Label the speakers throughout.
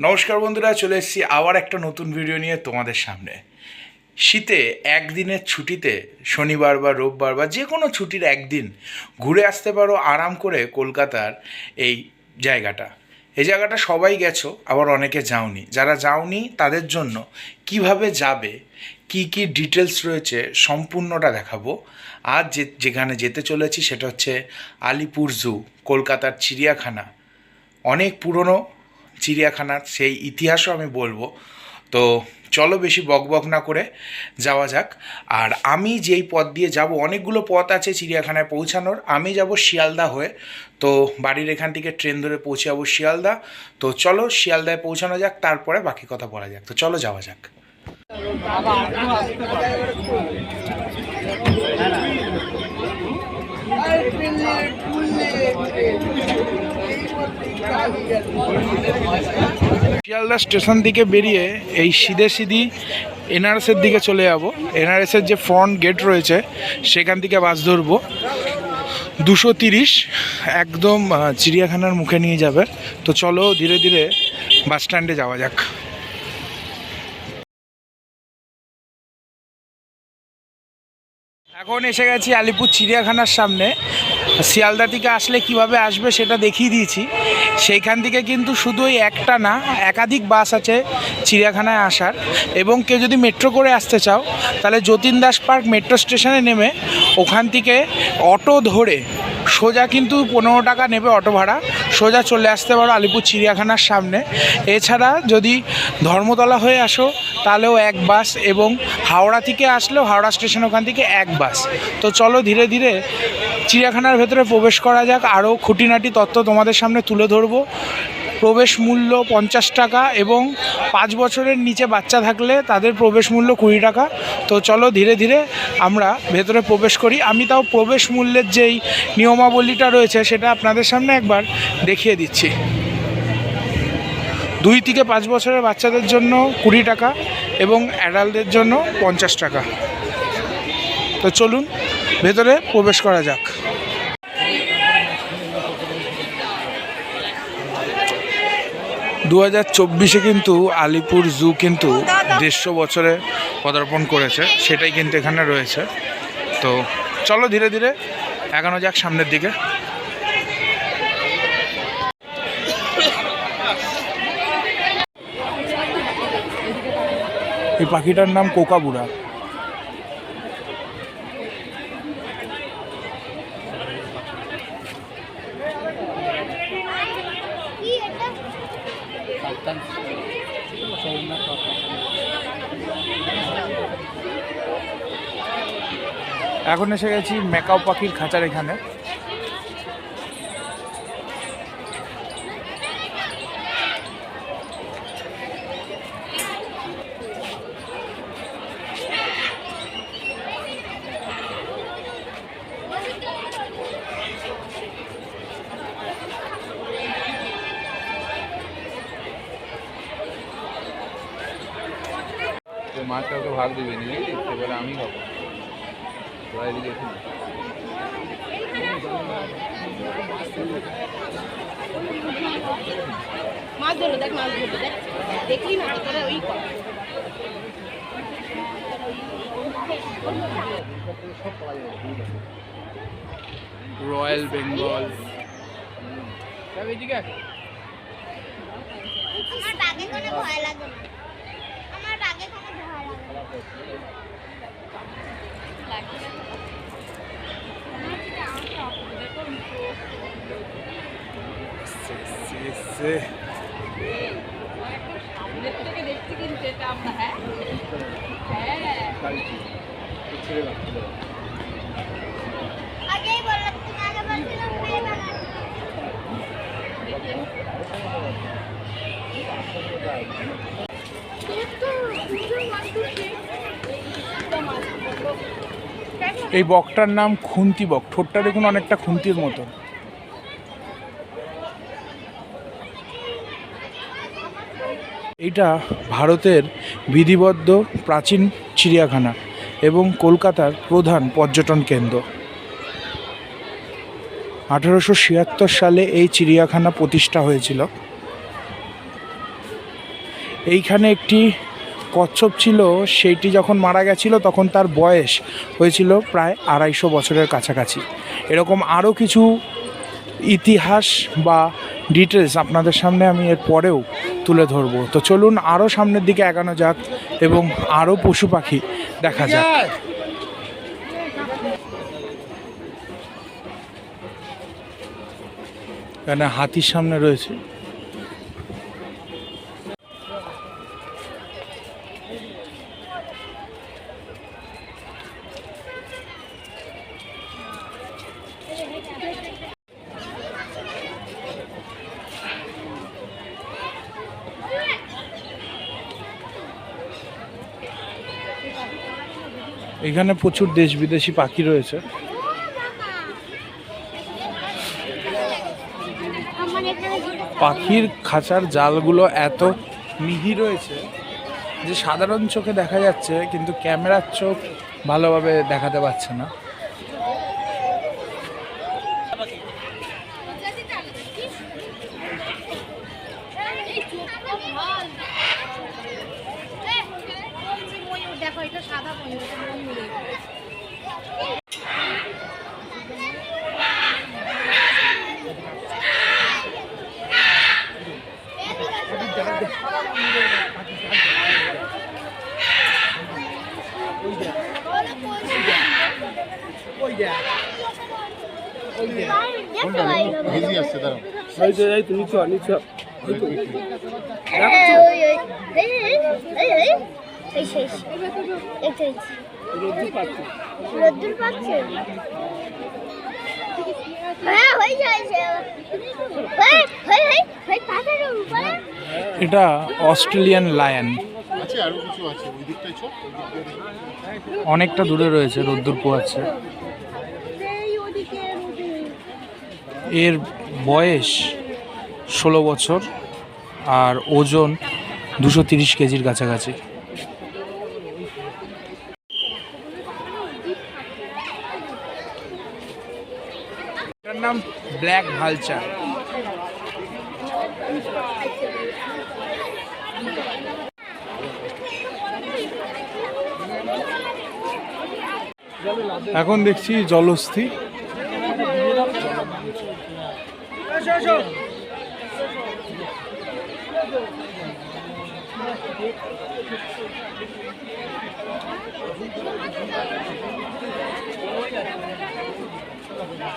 Speaker 1: নমস্কার বন্ধুরা চলে এসেছি আবার একটা নতুন ভিডিও নিয়ে তোমাদের সামনে। শীতে একদিনের ছুটিতে শনিবার বা রোববার বা যে কোনো ছুটির একদিন ঘুরে আসতে পারো আরাম করে কলকাতার এই জায়গাটা। এই জায়গাটা সবাই গেছো, আবার অনেকে যাওনি। যারা যাওনি, তাদের জন্য কীভাবে যাবে, কি কি ডিটেলস রয়েছে, সম্পূর্ণটা দেখাবো। আর যে, যেখানে যেতে চলেছি, সেটা হচ্ছে আলিপুর জু কলকাতার চিড়িয়াখানা। অনেক পুরনো চিড়িয়াখানার সেই ইতিহাসও আমি বলব। তো চলো বেশি বকবক না করে যাওয়া যাক। আর আমি যেই পথ দিয়ে যাব, অনেকগুলো পথ আছে চিড়িয়াখানায় পৌঁছানোর। আমি যাব শিয়ালদা হয়ে। তো বাড়ির এখান থেকে ট্রেন ধরে পৌঁছে যাব শিয়ালদা। তো চলো শিয়ালদায় পৌঁছানো যাক, তারপরে বাকি কথা বলা যাক। তো চলো যাওয়া যাক। শিয়ালদা স্টেশন থেকে বেরিয়ে এই সিধে সিধি এনআরএসের দিকে চলে যাব। এনআরএসের যে ফ্রন্ট গেট রয়েছে, সেখান থেকে বাস ধরবো। দুশো তিরিশ একদম চিড়িয়াখানার মুখে নিয়ে যাবে। তো চলো ধীরে ধীরে বাস স্ট্যান্ডে যাওয়া যাক। এখন এসে গেছি আলিপুর চিড়িয়াখানার সামনে। শিয়ালদা থেকে আসলে কীভাবে আসবে সেটা দেখিয়ে দিয়েছি। সেইখান থেকে কিন্তু শুধু ওই একটা না, একাধিক বাস আছে চিড়িয়াখানায় আসার। এবং কেউ যদি মেট্রো করে আসতে চাও, তাহলে যতীন দাস পার্ক মেট্রো স্টেশনে নেমে ওখান থেকে অটো ধরে সোজা কিন্তু পনেরো টাকা নেবে অটো ভাড়া, সোজা চলে আসতে পারো আলিপুর চিড়িয়াখানার সামনে। এছাড়া যদি ধর্মতলা হয়ে আসো, তাহলেও এক বাস এবং হাওড়া থেকে আসলেও হাওড়া স্টেশন ওখান থেকে এক বাস। তো চলো ধীরে ধীরে চিড়িয়াখানার ভেতরে প্রবেশ করা যাক। আরও খুঁটিনাটি তথ্য তোমাদের সামনে তুলে ধরবো। প্রবেশ মূল্য পঞ্চাশ টাকা এবং পাঁচ বছরের নিচে বাচ্চা থাকলে তাদের প্রবেশ মূল্য কুড়ি টাকা। তো চলো ধীরে ধীরে আমরা ভেতরে প্রবেশ করি। আমি তাও প্রবেশ মূল্যের যেই নিয়মাবলীটা রয়েছে সেটা আপনাদের সামনে একবার দেখিয়ে দিচ্ছি। দুই থেকে পাঁচ বছরের বাচ্চাদের জন্য কুড়ি টাকা এবং অ্যাডাল্টদের জন্য পঞ্চাশ টাকা। তো চলুন ভেতরে প্রবেশ করা যাক। দু হাজার চব্বিশে কিন্তু আলিপুর জু কিন্তু দেড়শো বছরে পদার্পণ করেছে, সেটাই কিন্তু এখানে রয়েছে। তো চলো ধীরে ধীরে এগানো যাক সামনের দিকে। এই পাখিটার নাম কোকাবুড়া। এখন এসে গেছি মেকাও পাখির খাঁচার এখানে
Speaker 2: তো মাছ কাউকে ভাগ দিবি নি এবারে আমি খাব।
Speaker 3: মাছ না ওই
Speaker 1: রয়্যাল বেঙ্গল।
Speaker 4: আমার বাঘে কোনো ভয় লাগে না আমার বাঘে কোনো ভয় লাগে না
Speaker 3: সামনের থেকে দেখছি কিন্তু এটা আমরা হ্যাঁ হ্যাঁ
Speaker 4: আগেই বললাম তুমি আগে বলছিলে মেয়ে বানাতে।
Speaker 1: এই বকটার নাম খুন্তি বক। ঠোঁটটা দেখুন অনেকটা খুন্তির মতো। এটা ভারতের বিধিবদ্ধ প্রাচীন চিড়িয়াখানা এবং কলকাতার প্রধান পর্যটন কেন্দ্র। আঠারোশো ছিয়াত্তর সালে এই চিড়িয়াখানা প্রতিষ্ঠা হয়েছিল। এইখানে একটি কচ্ছপ ছিল, সেইটি যখন মারা গেছিল তখন তার বয়স হয়েছিল প্রায় আড়াইশো বছরের কাছাকাছি। এরকম আরও কিছু ইতিহাস বা ডিটেলস আপনাদের সামনে আমি এর পরেও তুলে ধরবো। তো চলুন আরও সামনের দিকে এগানো যাক এবং আরও পশু পাখি দেখা যাক। এখানে হাতির সামনে রয়েছে। এখানে প্রচুর দেশ বিদেশি পাখি রয়েছে। পাখির খাঁচার জালগুলো এত মিহি রয়েছে যে সাধারণ চোখে দেখা যাচ্ছে, কিন্তু ক্যামেরার চোখ ভালোভাবে দেখাতে পারছে না।
Speaker 3: দেখো এটা সাদা ময়ূর এটা
Speaker 4: রোদ্দুর পাচ্ছে। হ্যাঁ হয়ে হয়ে হয়ে হয়ে
Speaker 1: এটা অস্ট্রেলিয়ান লায়ন।
Speaker 5: দেখি।
Speaker 1: অনেকটা দূরে রয়েছে রোদ্দুর পোয়াচ্ছে এর বয়স ষোলো বছর আর ওজন দুশো তিরিশ কেজির কাছাকাছি। এটার নাম ব্ল্যাক ভালচার। এখন দেখছি জলস্থি।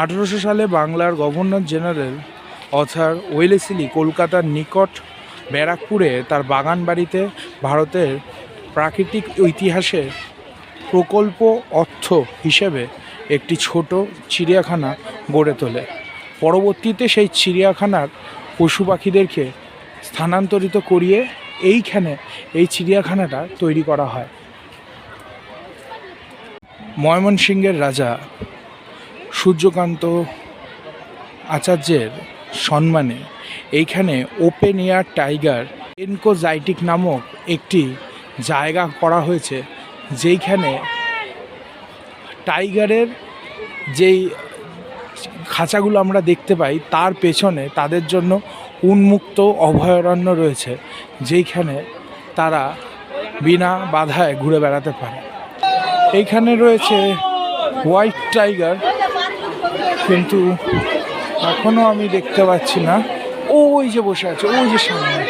Speaker 1: আঠেরোশো সালে বাংলার গভর্নর জেনারেল অথার ওয়েলেসিলি কলকাতার নিকট ব্যারাকপুরে তার বাগান বাড়িতে ভারতের প্রাকৃতিক ইতিহাসের প্রকল্প অর্থ হিসেবে একটি ছোট চিড়িয়াখানা গড়ে তোলে। পরবর্তীতে সেই চিড়িয়াখানার পশু পাখিদেরকে স্থানান্তরিত করিয়ে এইখানে এই চিড়িয়াখানাটা তৈরি করা হয়। ময়মনসিংহের রাজা সূর্যকান্ত আচার্যের সম্মানে এইখানে ওপেন এয়ার টাইগার এনকোজাইটিক নামক একটি জায়গা করা হয়েছে, যেইখানে টাইগারের যেই খাঁচাগুলো আমরা দেখতে পাই, তার পেছনে তাদের জন্য উন্মুক্ত অভয়ারণ্য রয়েছে, যেইখানে তারা বিনা বাধায় ঘুরে বেড়াতে পারে। এইখানে রয়েছে হোয়াইট টাইগার কিন্তু এখনও আমি দেখতে পাচ্ছি না। ও ওই যে বসে আছে, ওই যে সামনে।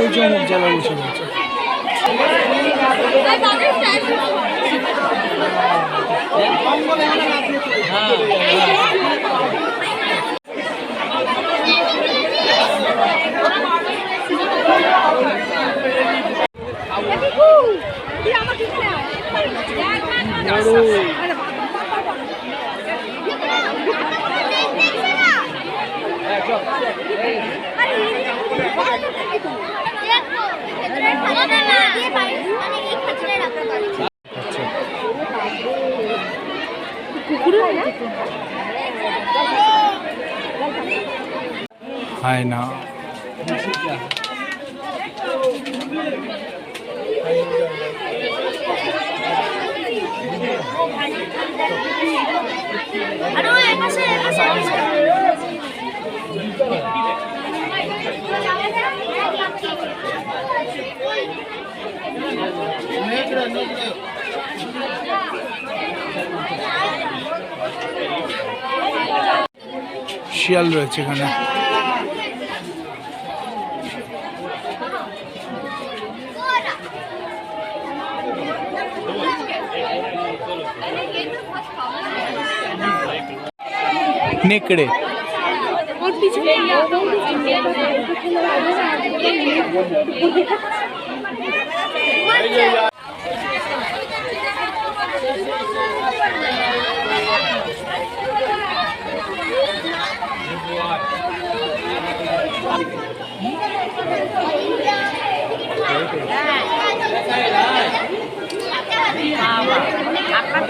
Speaker 1: ওই যে অমুক জায়গায় বসে আছে আচ্ছা হায় না? শিয়াল রয়েছে এখানে। নেকড়ে।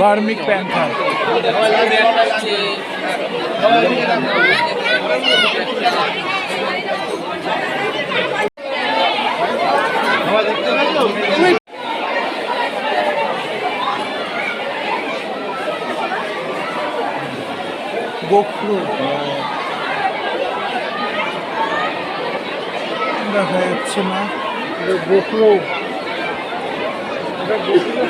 Speaker 1: বার্মিক প্যান্থার গোখরো দেখা যাচ্ছে না এটা গোখরো এটা গোখরো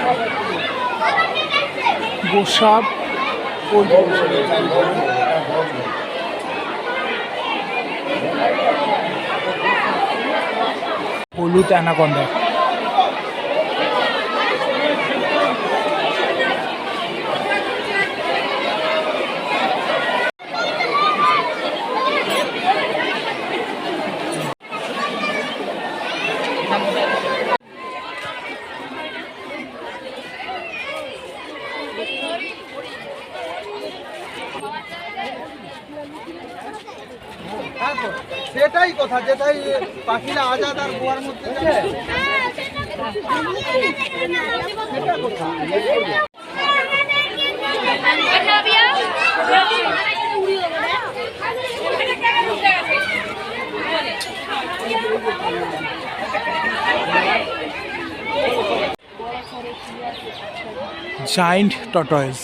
Speaker 1: ওইখানে। হলুদ অ্যানাকন্ডা
Speaker 6: সেটাই কথা যেটাই পাখিরা আজাদ আর গোয়ার মধ্যে যায়। সেটা কথা
Speaker 1: giant tortoise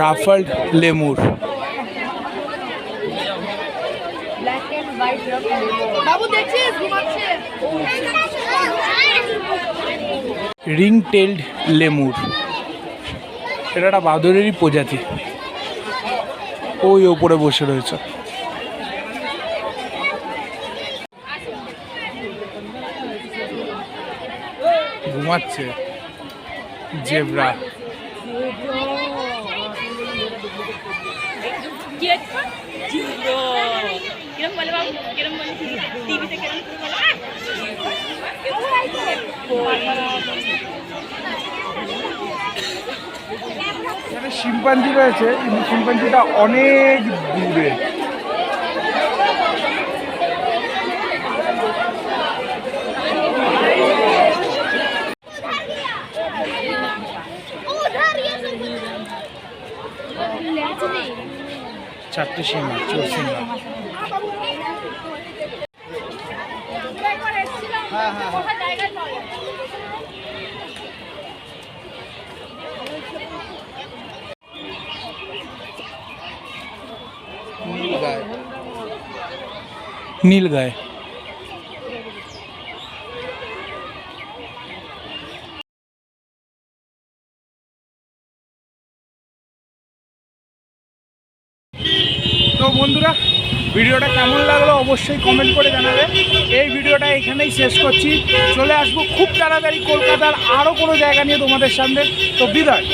Speaker 1: ruffed lemur. Ring tailed lemur. এটা একটা বাদরেরই প্রজাতি। ওই ওপরে বসে রয়েছে। ঘুমাচ্ছে। জেব্রা
Speaker 3: কি একটা জিরো কিরম
Speaker 1: শিম্পাঞ্জি রয়েছে কিন্তু শিম্পাঞ্জিটা অনেক দূরে। চারটে সীমা চোর
Speaker 6: সীমা।
Speaker 1: নীল গায়ে তো বন্ধুরা ভিডিওটা কেমন লাগল অবশ্যই কমেন্ট করে জানাবে। এই ভিডিওটা এখানেই শেষ করছি। চলে আসব খুব তাড়াতাড়ি কলকাতার আরও কোনো জায়গা নিয়ে তোমাদের সামনে। তো বিদায়।